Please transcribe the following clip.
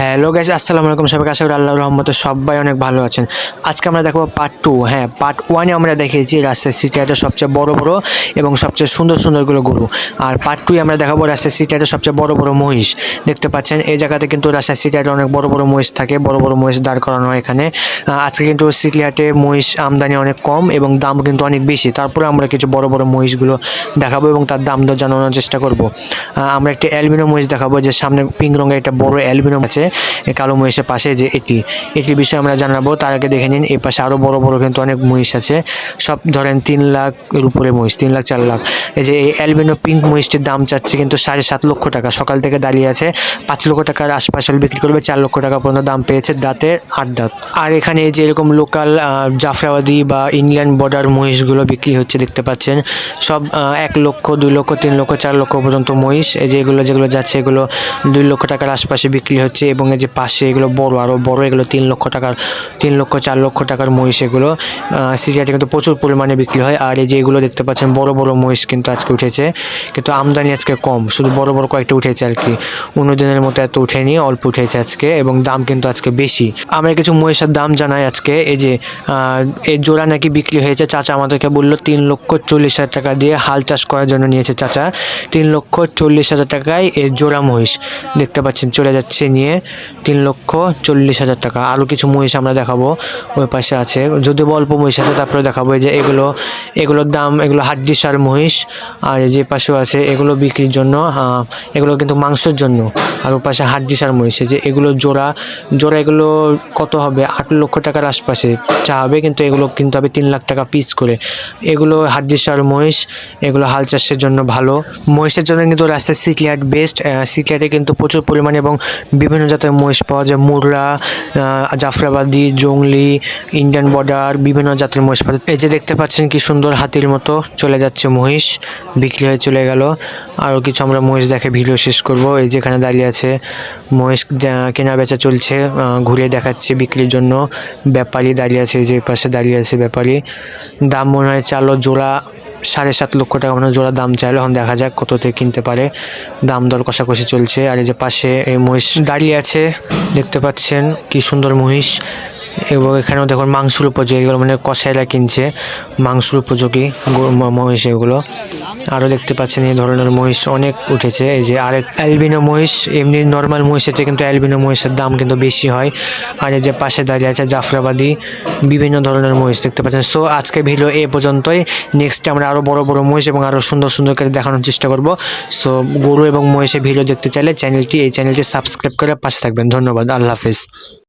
Hello guys আসসালামু আলাইকুম। সবাইকে আশা করি আল্লাহ রহমতে সবাই অনেক ভালো আছেন। আজকে আমরা দেখব পার্ট টু হ্যাঁ পার্ট ওয়ানে আমরা দেখিয়েছি রাজশাহী সিটিহাটের সবচেয়ে বড় বড় এবং সবচেয়ে সুন্দর সুন্দরগুলো গরু। আর পার্ট টুয়ে আমরা দেখাবো রাজশাহী সিটিহাটের সবচেয়ে বড় বড় মহিষ। দেখতে পাচ্ছেন, এই জায়গাতে কিন্তু রাজশাহী সিটিহাটে অনেক বড় বড় মহিষ থাকে, বড় বড় মহিষ দাঁড় করানো হয় এখানে আজকে কিন্তু সিটিহাটে মহিষ আমদানি অনেক কম এবং দাম কিন্তু অনেক বেশি। তারপরে আমরা কিছু বড় বড় মহিষগুলো দেখাবো এবং তার দাম দর জানানোর চেষ্টা করব। আমরা একটি অ্যালবিনো মহিষ দেখাবো, যে সামনে পিঙ্ক রঙের একটা বড় অ্যালবিনো আছে। কালো মহিষের পাশে যে এটি। এটির বিষয়ে আমরা জানাব, তার আগে দেখে নিন এই পাশে আরও বড় বড় কিন্তু অনেক মহিষ আছে। সব ধরেন তিন লাখের উপরে মহিষ, তিন লাখ, চার লাখ। এই যে এই অ্যালবিনো পিঙ্ক মহিষটির দাম চাচ্ছে কিন্তু সাড়ে সাত লক্ষ টাকা। সকাল থেকে দাঁড়িয়ে আছে, পাঁচ লক্ষ টাকার আশপাশে বিক্রি করবে, চার লক্ষ টাকা পর্যন্ত দাম পেয়েছে দাঁতে আট দাঁত। আর এখানে যে এরকম লোকাল জাফরাবাদি বা ইংল্যান্ড বর্ডার মহিষগুলো বিক্রি হচ্ছে দেখতে পাচ্ছেন। সব এক লক্ষ, দুই লক্ষ, তিন লক্ষ, চার লক্ষ পর্যন্ত মহিষ। এই যে এগুলো যেগুলো যাচ্ছে, এগুলো দুই লক্ষ টাকার আশপাশে বিক্রি হচ্ছে। এবং এই যে পাশে এগুলো বড় আরও বড়, এগুলো তিন লক্ষ টাকার, তিন লক্ষ, চার লক্ষ টাকার মহিষ এগুলো। সিরিয়াতে কিন্তু প্রচুর পরিমাণে বিক্রি হয়। আর এই যে এগুলো দেখতে পাচ্ছেন, বড় বড় মহিষ কিন্তু আজকে উঠেছে। কিন্তু আমদানি আজকে কম, শুধু বড় বড় কয়েকটা উঠেছে আর কি। অন্য দিনের মতো এত উঠেনি, অল্প উঠেছে আজকে এবং দাম কিন্তু আজকে বেশি। আমরা কিছু মহিষের দাম জানাই আজকে। এই যে এই জোড়া নাকি বিক্রি হয়েছে। চাচা আমাদেরকে বলল, তিন লক্ষ চল্লিশ হাজার টাকা দিয়ে হাল চাষ করার জন্য নিয়েছে চাচা। তিন লক্ষ চল্লিশ হাজার টাকায় এই জোড়া মহিষ। দেখতে পাচ্ছেন, চলে যাচ্ছে নিয়ে। তিন লক্ষ চল্লিশ হাজার টাকা। আরও কিছু মহিষ আমরা দেখাবো। ওই পাশে আছে। যদি অল্প মহিষ আছে, তারপরে দেখাবো এই যে এগুলো, এগুলোর দাম, এগুলো হাড্ডি সার মহিষ, আর যে পাশেও আছে, এগুলো বিক্রির জন্য এগুলো কিন্তু মাংসের জন্য। আর ওই পাশে হাড্ডি সার মহিষ যে এগুলো জোড়া জোড়া এগুলো কত হবে? আট লক্ষ টাকার আশপাশে চা হবে, কিন্তু এগুলো কিন্তু হবে তিন লাখ টাকা পিস করে। এগুলো হাড্ডি সার মহিষ, এগুলো হাল চাষের জন্য ভালো। মহিষের জন্য কিন্তু রাস্তায় সিটিহাট বেস্ট সিটিহাটে কিন্তু প্রচুর পরিমাণে এবং বিভিন্ন জাতের মহিষ পাওয়া যায়। মুররা জাফরাবাদি জংলি ইন্ডিয়ান বর্ডার, বিভিন্ন জাতের মহিষ পাওয়া এই যে দেখতে পাচ্ছেন কি সুন্দর হাতির মতো চলে যাচ্ছে মহিষ, বিক্রি হয়ে চলে গেল। আরও কিছু আমরা মহিষ দেখে ভিডিও শেষ করব। এই যেখানে দাঁড়িয়ে আছে মহিষ কেনা বেচা চলছে ঘুরে দেখাচ্ছে বিক্রির জন্য। ব্যাপারী দাঁড়িয়ে আছে, এই যে পাশে দাঁড়িয়ে আছে ব্যাপারী। দাম মনে হয় চালো জোড়া সাড়ে সাত লক্ষ টাকা মানে জোড়া দাম চাইলো। এখন দেখা যাক কততে কিনতে পারে। দাম দর কষাকষি চলছে। আর এই যে পাশে এই মহিষ দাঁড়িয়ে আছে। দেখতে পাচ্ছেন কি সুন্দর মহিষ। এবং এখানেও দেখুন মাংসের উপযোগী, এগুলো মানে কষাইরা কিনছে। মাংসের উপযোগী মহিষ এগুলো। আরও দেখতে পাচ্ছেন এই ধরনের মহিষ অনেক উঠেছে। এই যে আরেক অ্যালবিনো মহিষ, এমনি নর্মাল মহিষ আছে কিন্তু অ্যালবিনো মহিষের দাম কিন্তু বেশি হয়। আর এই যে পাশে দাঁড়িয়ে আছে জাফরাবাদি, বিভিন্ন ধরনের মহিষ দেখতে পাচ্ছেন। সো আজকে ভিডিও এ পর্যন্তই। নেক্সট আমরা আরও বড় বড় মহিষ এবং আরও সুন্দর সুন্দর করে দেখানোর চেষ্টা করব। সো গরু এবং মহিষের ভিডিও দেখতে চাইলে চ্যানেলটি, এই চ্যানেলটি সাবস্ক্রাইব করে পাশে থাকবেন। ধন্যবাদ। আল্লাহ হাফিজ।